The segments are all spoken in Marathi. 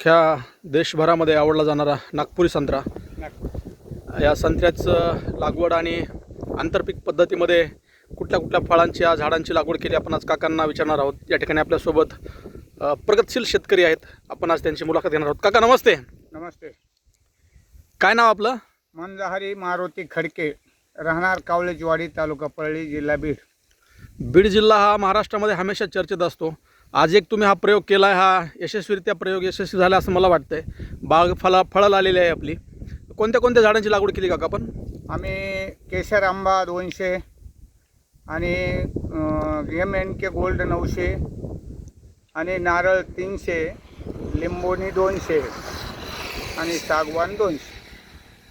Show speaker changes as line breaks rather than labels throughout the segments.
अख्ख्या देशभरामध्ये आवडला जाणारा नागपुरी संत्रा. या संत्र्याचं लागवड आणि आंतरपीक पद्धतीमध्ये कुठल्या कुठल्या फळांची या झाडांची लागवड केली आपण आज काकांना विचारणार आहोत. या ठिकाणी आपल्यासोबत प्रगतशील शेतकरी आहेत. आपण आज त्यांची मुलाखत घेणार आहोत. काका नमस्ते.
नमस्ते.
काय नाव आपलं?
मंजहारी मारुती खडके राहणार कावळेजवाडी तालुका परळी जिल्हा बीड.
बीड जिल्हा हा महाराष्ट्रामध्ये हमेशा चर्चेत असतो. आज एक तुम्ही हा प्रयोग केला आहे हा यशस्वीरित्या प्रयोग यशस्वी झाला असं मला वाटतंय. बाग फळा फळं आलेली आहे आपली. कोणत्या कोणत्या झाडांची लागवड केली काका आपण?
आम्ही केशर आंबा दोनशे आणि एम एन के गोल्ड नऊशे आणि नारळ तीनशे लिंबोणी दोनशे आणि सागवान दोनशे.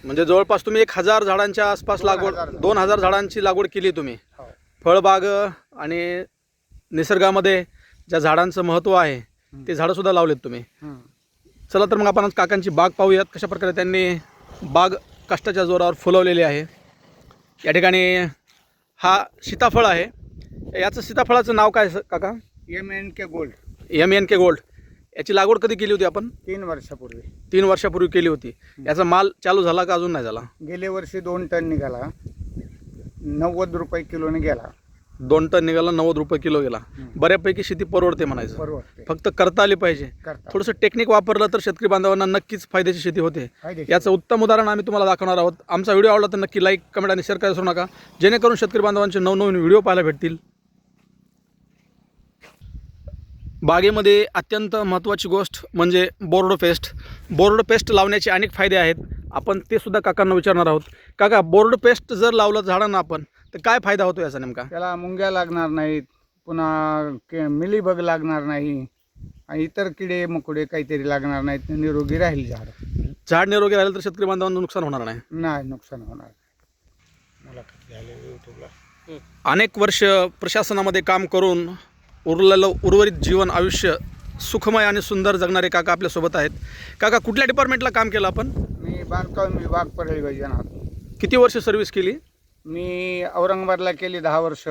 म्हणजे जवळपास तुम्ही एक हजार झाडांच्या आसपास लागवड. दोन हजार झाडांची लागवड केली तुम्ही.
हो.
फळबाग आणि निसर्गामध्ये ज्या झाडांचं महत्त्व आहे ते झाडंसुद्धा लावलेत तुम्ही. चला तर मग आपण आज काकांची बाग पाहूयात कशा प्रकारे त्यांनी बाग कष्टाच्या जोरावर फुलवलेली आहे. या ठिकाणी हा सीताफळ आहे. याचं सीताफळाचं नाव काय काका?
M N K gold
M N K gold याची लागवड कधी केली होती आपण?
तीन वर्षापूर्वी.
तीन वर्षापूर्वी केली होती. याचा माल चालू झाला का अजून नाही झाला?
गेल्या वर्षी दोन टन निघाला. नव्वद रुपये किलोने गेला.
दोन टन निघाला नव्वद रुपये किलो गेला. बऱ्यापैकी शेती परवडते म्हणायचं.
परवडते.
फक्त करता आली पाहिजे.
करता.
थोडंसं टेक्निक वापरलं तर शेतकरी बांधवांना नक्कीच फायद्याची शेती होते.
फायदेशीर.
याचं उत्तम उदाहरण आम्ही तुम्हाला दाखवणार आहोत. आमचा व्हिडिओ आवडला तर नक्की लाईक कमेंट आणि शेअर करायला नका. जेणेकरून शेतकरी बांधवांचे नवनवीन व्हिडिओ पाहायला भेटतील. बागेमध्ये अत्यंत महत्त्वाची गोष्ट म्हणजे बोर्ड पेस्ट. बोर्ड पेस्ट लावण्याचे अनेक फायदे आहेत. आपण ते सुद्धा काकांना विचारणार आहोत. काका बोर्ड पेस्ट जर लावलं झाडांना आपण तर काय फायदा होतो याचा नेमका?
त्याला मुंग्या लागणार नाहीत पुन्हा के मिलीबग लागणार नाही आणि इतर किडे मकोडे काहीतरी लागणार नाहीत निरोगी राहील झाड.
झाड निरोगी राहिलं तर शेतकरी बांधवांना नुकसान होणार नाही.
नाही नुकसान होणार मुलाखत यूट्यूबला.
अनेक वर्ष प्रशासनामध्ये काम करून उरलेलं उर्वरित जीवन आयुष्य सुखमय आणि सुंदर जगणारे काका आपल्यासोबत आहेत. काका कुठल्या डिपार्टमेंटला काम केलं आपण?
मी बांधकाम विभाग परळी वैजनाथ.
किती वर्ष सर्व्हिस केली?
मी औरंगाबादला केली दहा वर्ष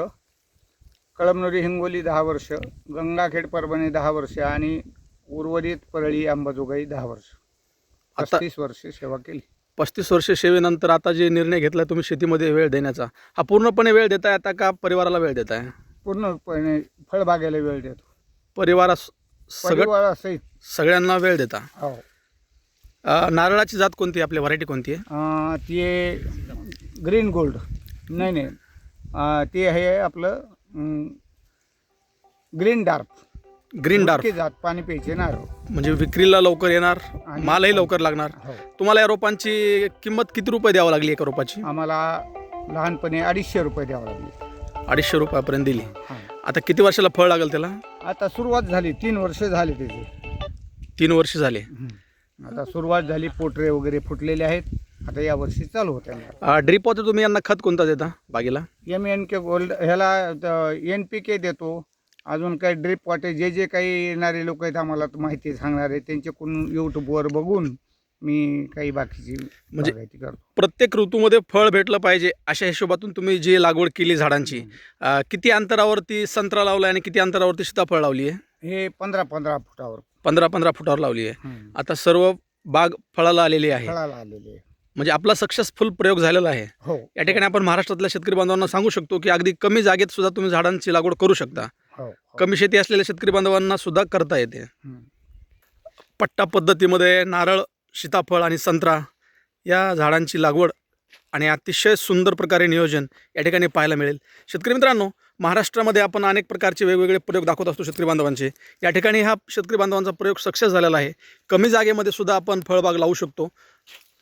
कळमनुरी हिंगोली दहा वर्ष गंगाखेड परभणी दहा वर्ष आणि उर्वरित परळी अंबाजोगाई दहा वर्ष.
आता-
पस्तीस वर्ष सेवा केली.
पस्तीस वर्ष सेवेनंतर आता जे निर्णय घेतला तुम्ही शेतीमध्ये वेळ देण्याचा हा पूर्णपणे वेळ देताय आता का परिवाराला वेळ देताय?
पूर्णपणे फळबागेला वेळ देतो.
परिवारास सगळं
परिवारासहित
सगळ्यांना वेळ देता?
हो.
अं, नारळाची जात कोणती? आहे आपली व्हरायटी कोणती आहे?
अं, ती ग्रीन गोल्ड. नाही नाही. ती आहे आपलं ग्रीन डार्क.
Green dark.
जात पाणी प्यायचे नारळ
म्हणजे विक्रीला लवकर येणार
आणि-
मालही लवकर लागणार.
हो.
तुम्हाला या रोपांची किंमत किती रुपये द्यावं लागली एका रोपाची?
आम्हाला लहानपणी अडीचशे रुपये द्यावं लागले.
अडीचशे रुपयापर्यंत दिली. आता किती वर्षाला फळ लागेल त्याला?
आता सुरुवात झाली तीन वर्ष झाली त्याची.
तीन वर्ष झाले.
आता सुरुवात झाली पोटरे वगैरे फुटलेले आहेत. आता या वर्षी चालू होत्या
ड्रीप वॉटर तुम्ही यांना खत कोणता देता? बागेला?
एम एन के गोल्ड ह्याला एन पी के देतो. अजून काही ड्रिप वाटे जे जे काही येणारे लोक आहेत आम्हाला माहिती सांगणार आहे. त्यांच्याकडून यूट्यूबवर बघून मी काही बाकीची
म्हणजे-
बागायती करतो.
प्रत्येक ऋतूमध्ये फळ भेटलं पाहिजे अशा हिशोबातून तुम्ही जी लागवड केली झाडांची अं, किती अंतरावरती संत्रा लावला आणि किती अंतरावरती सीताफळ लावली आहे?
हे पंधरा पंधरा फुटावर.
पंधरा पंधरा फुटावर लावली आहे.
हम्म.
आता सर्व बाग फळाला आलेली आहे.
फळाला आलेले आहे.
म्हणजे आपला सक्सेसफुल प्रयोग झालेला आहे.
हो.
या ठिकाणी आपण महाराष्ट्रातल्या शेतकरी बांधवांना सांगू शकतो की अगदी कमी जागेत सुद्धा तुम्ही झाडांची लागवड करू शकता.
हो हो.
कमी शेती असलेल्या शेतकरी बांधवांना सुद्धा करता येते.
हम्म.
पट्टा पद्धतीमध्ये नारळ सीताफळ आणि संत्रा या झाडांची लागवड आणि अतिशय सुंदर प्रकारे नियोजन या ठिकाणी पाहायला मिळेल. शेतकरी मित्रांनो महाराष्ट्रामध्ये आपण अनेक प्रकारचे वेगवेगळे प्रयोग दाखवत असतो शेतकरी बांधवांचे. या ठिकाणी हा शेतकरी बांधवांचा प्रयोग सक्सेस झालेला आहे. कमी जागेमध्ये सुद्धा आपण फळबाग लावू शकतो.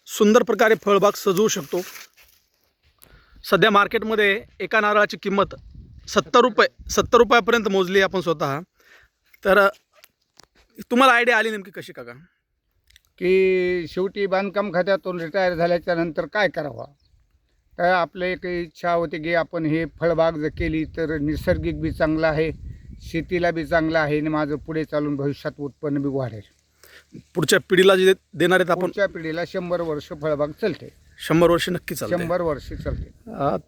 सुंदर प्रकारे फळबाग सजवू शकतो. सध्या मार्केटमध्ये एका नारळाची किंमत सत्तर रुपये सत्तर रुपयापर्यंत मोजली आपण स्वतः. तर तुम्हाला आयडिया आली नेमकी कशी काका?
की शेवटी बांधकाम खात्यातून रिटायर झाल्याच्यानंतर काय करावं? तर आपलं एक इच्छा होती की आपण हे फळबाग जर केली तर नैसर्गिक बी चांगलं आहे शेतीला बी चांगलं आहे आणि माझं पुढे चालून भविष्यात उत्पन्न बी वाढेल.
पुढच्या पिढीला जे देणार आहेत आपण?
पुढच्या पिढीला शंभर वर्ष फळबाग चालते.
शंभर वर्ष नक्की चालते.
शंभर वर्ष चालते.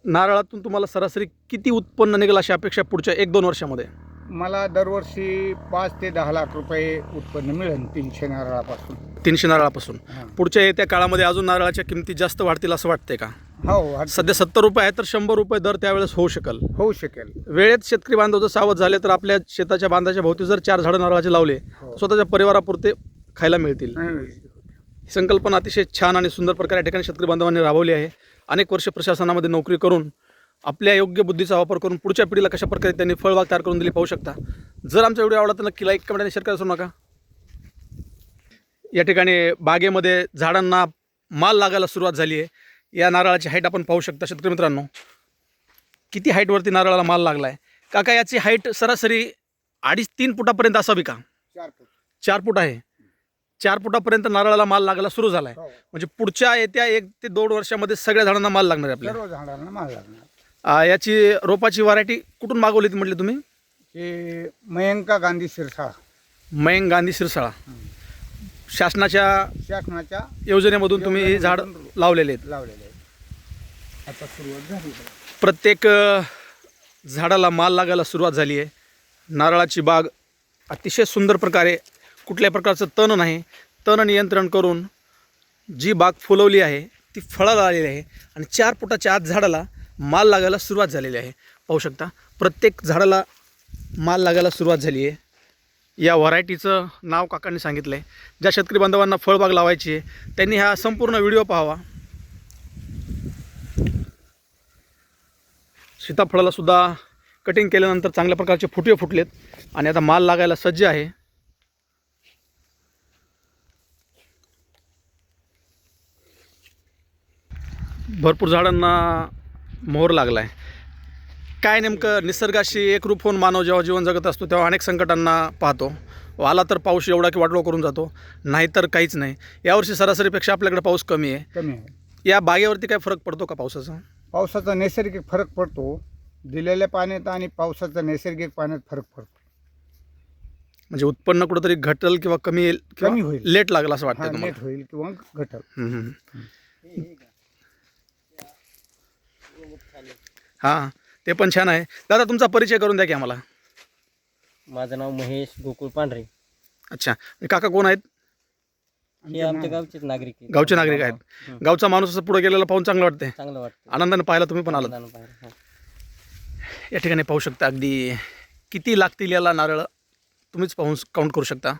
नारळातून तुम्हाला सरासरी किती उत्पन्न निघेल अशी अपेक्षा पुढच्या एक दोन वर्षामध्ये?
मला दरवर्षी पाच ते दहा लाख रुपये उत्पन्न मिळेल तीनशे नारळापासून.
तीनशे नारळापासून.
हां.
पुढच्या येत्या काळामध्ये अजून नारळाच्या किमती जास्त वाढतील असं वाटतंय का?
हो
सध्या सत्तर रुपये आहे तर शंभर रुपये दर त्यावेळेस होऊ शकेल.
होऊ शकेल.
वेळेत शेतकरी बांधव जर सावध झाले तर आपल्या शेताच्या बांधाच्या भोवती जर चार झाडं नारळाचे लावले
हो.
स्वतःच्या परिवारापुरते खायला मिळतील.
हं.
संकल्पना अतिशय छान आणि सुंदर प्रकारे या ठिकाणी शेतकरी बांधवांनी राबवली आहे. अनेक वर्ष प्रशासनामध्ये नोकरी करून आपल्या योग्य बुद्धीचा वापर करून पुढच्या पिढीला कशा प्रकारे त्यांनी फळबाग तयार करून दिली पाहू शकता. जर आमचा व्हिडिओ आवडला तर नक्की लाईक कमेंट आणि शेअर करायला विसरू नका. या ठिकाणी बागेमध्ये झाडांना माल लागायला सुरुवात झाली आहे. या नारळाची हाईट आपण पाहू शकता शेतकरी मित्रांनो. किती हाईटवरती नारळाला माल लागला आहे काका याची हाईट सरासरी अडीच तीन फुटापर्यंत असावी का.
चार फूट
आहे. चार फुटापर्यंत नारळाला माल लागायला सुरू झाला आहे
हो.
म्हणजे पुढच्या येत्या एक ते दोन वर्षामध्ये सगळ्या झाडांना माल लागणार आहे आपल्या
सर्व झाडांना माल लागणार.
आ, याची रोपाची व्हरायटी कुठून मागवली म्हटली तुम्ही?
हे मयंका गांधी शिरसाळा.
मयंग गांधी शिरसाळा. शासनाच्या
शासनाच्या
योजनेमधून तुम्ही हे झाड लावलेले आहेत.
लावलेले आहे आता सुरुवात झाली.
प्रत्येक अ, झाडाला माल लागायला सुरुवात झाली आहे. नारळाची बाग अतिशय सुंदर प्रकारे कुठल्या प्रकारचं तण नाही. तण नियंत्रण करून जी बाग फुलवली आहे ती फळाला आलेली आहे आणि चार फुटाच्या आत झाडाला माल लागायला सुरुवात झालेली आहे. पाहू शकता प्रत्येक झाडाला माल लागायला सुरुवात झाली आहे. या व्हरायटीचं नाव काकांनी सांगितलं आहे ज्या शेतकरी बांधवांना फळबाग लावायची आहे त्यांनी हा संपूर्ण व्हिडिओ पाहावा. सीताफळाला सुद्धा कटिंग केल्यानंतर चांगल्या प्रकारचे फुटवे फुटलेत आणि आता माल लागायला सज्ज आहे. भरपूर झाडांना मोहर लागला आहे काय नेमकं निसर्गाशी एकरूप होऊन मानव जेव्हा जीवन जगत असतो तेव्हा अनेक संकटांना पाहतो. आला तर पाऊस एवढा की वाटोळा करून जातो नाहीतर काहीच नाही. यावर्षी सरासरीपेक्षा आपल्याकडे पाऊस कमी आहे.
कमी आहे.
या बागेवरती काय फरक पडतो का पावसाचा?
पावसाचा नैसर्गिक फरक पडतो. दिलेल्या पाण्यात आणि पावसाचा नैसर्गिक पाण्यात फरक पडतो.
म्हणजे उत्पन्न कुठंतरी घटल किंवा कमी येईल किंवा
कमी होईल.
लेट लागलं असं
हा
वाटतं तुम्हाला?
नेट होईल किंवा घटल.
हम्म, हम्म. हां ते पण छान आहे. दादा तुमचा परिचय करून द्या की आम्हाला.
माझं नाव महेश गोकुळ पांढरे.
अच्छा. काका कोण आहेत?
हे आमच्या गावचेच नागरिक.
गावचे नागरिक आहेत. गावचा माणूस असं पुढे गेलेला पाहून चांगलं वाटतंय.
चांगलं वाटतं
आनंदाने पाहायला तुम्ही पण आलात.
आनंदानं पाहिलं. हो.
या ठिकाणी पाहू शकता अगदी किती लागतील याला नारळ. तुम्हीच पाहून काउंट करू शकता.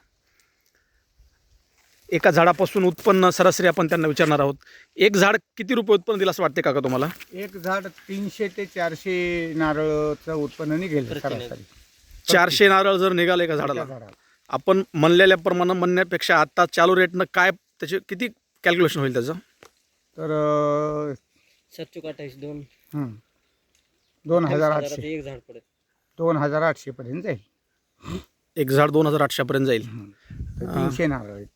एका झाडापासून उत्पन्न सरासरी आपण त्यांना विचारणार आहोत. एक झाड किती रुपये उत्पन्न दिलं असं वाटते काका तुम्हाला?
एक झाड तीनशे ते चारशे नारळचं उत्पन्न निघेल. सरासरी.
चारशे नारळ जर निघाले एका झाडाला आपण म्हणलेल्या प्रमाणे म्हणण्यापेक्षा आता चालू रेटनं काय त्याचे किती कॅल्क्युलेशन होईल त्याचं?
तर अं,
सच्चू काठावीस दोन.
हं. दोन हजार आठशे.
एक झाड पडत
दोन हजार आठशे पर्यंत जाईल.
एक झाड दोन हजार आठशेपर्यंत जाईल.
तर तीनशे नारळ आहेत.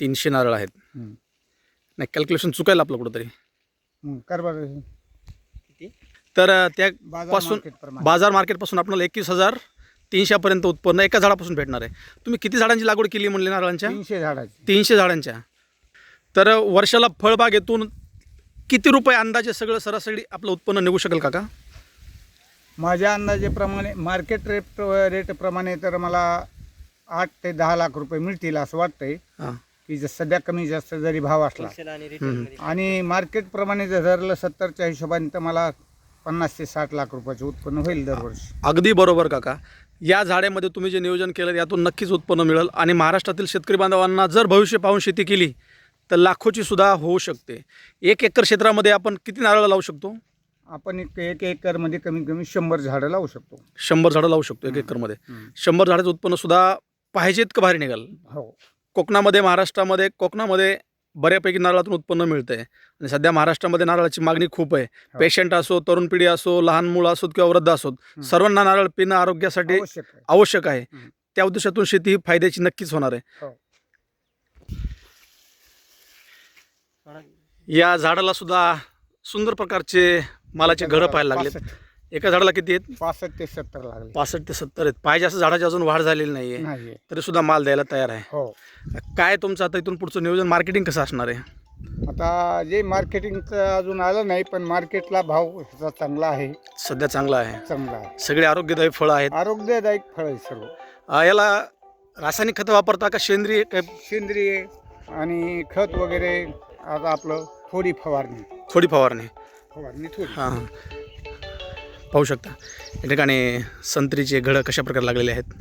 तीनशे नारळ आहेत. नाही कॅल्क्युलेशन चुकायला आपलं कुठंतरी.
हं, कर बरं.
किती?
तर अं,
बाजार
त्यापासून
मार्केटप्रमाणे.
बाजार मार्केटपासून आपल्याला एकवीस हजार तीनशेपर्यंत उत्पन्न एका झाडापासून भेटणार आहे. तुम्ही किती झाडांची लागवड केली म्हणले नारळांच्या?
तीनशे झाडाची.
तीनशे झाडांच्या. तर वर्षाला फळबागेतून किती रुपये अंदाजे सगळं सरासरी आपलं उत्पन्न निघू शकेल काका?
माझ्या अंदाजेप्रमाणे मार्केट रेट रेटप्रमाणे तर मला आठ ते दहा लाख रुपये मिळतील असं वाटतंय.
हां.
की जर सध्या कमी जास्त जरी भाव असला.
आणि
मार्केटप्रमाणे जर धरलं सत्तरच्या हिशोबाने तर मला पन्नास ते साठ लाख रुपयाचं उत्पन्न होईल दरवर्षी.
अगदी बरोबर काका. या झाडामध्ये तुम्ही जे नियोजन केलं यातून नक्कीच उत्पन्न मिळेल. आणि महाराष्ट्रातील शेतकरी बांधवांना जर भविष्य पाहून शेती केली तर लाखोची सुद्धा होऊ शकते. एक एकर क्षेत्रामध्ये आपण किती नारळ लावू शकतो?
आपण एक एक एकरमध्ये कमीत कमी शंभर झाडं लावू शकतो.
शंभर झाडं लावू शकतो एक एकरमध्ये. शंभर झाडाचं उत्पन्न सुद्धा पाहिजे इतकं भारी निघाल?
हो.
कोकणामध्ये महाराष्ट्रामध्ये कोकणामध्ये बऱ्यापैकी नारळातून उत्पन्न मिळतं आहे आणि सध्या महाराष्ट्रामध्ये नारळाची मागणी खूप आहे
हो.
पेशंट असो तरुण पिढी असो लहान मुलं असोत किंवा वृद्ध असोत. सर्वांना नारळ पिणं आरोग्यासाठी
आवश्यक आहे.
त्या उद्देशातून शेती ही फायद्याची नक्कीच होणार आहे
हो.
या झाडाला सुद्धा सुंदर प्रकारचे मालाचे घडं पाहायला लागलेत एका झाडाला किती आहेत?
पासष्ट ते सत्तर लागले.
पासष्ट ते सत्तर आहेत. पाहिजे असं झाडाची अजून वाढ झालेली नाही आहे
नाही
तरी सुद्धा माल द्यायला तयार आहे.
हो.
काय तुमचं आता इथून पुढचं नियोजन मार्केटिंग कसं असणार आहे?
आता जे मार्केटिंगचं अजून आलं नाही पण मार्केटला भाव ह्याचा चांगला आहे.
सध्या चांगला आहे.
चांगला आहे.
सगळे आरोग्यदायी फळं आहेत.
आरोग्यदायक फळ आहे सर्व.
अ, याला रासायनिक खतं वापरता का सेंद्रिय काय?
सेंद्रिय आणि खत वगैरे आता आपलं थोडी फवारणी.
थोडी फवारणी.
फवारणी थोडी.
हां हां. पाहू शकता. या ठिकाणी संत्रीचे घडं कशा प्रकारे लागलेले आहेत?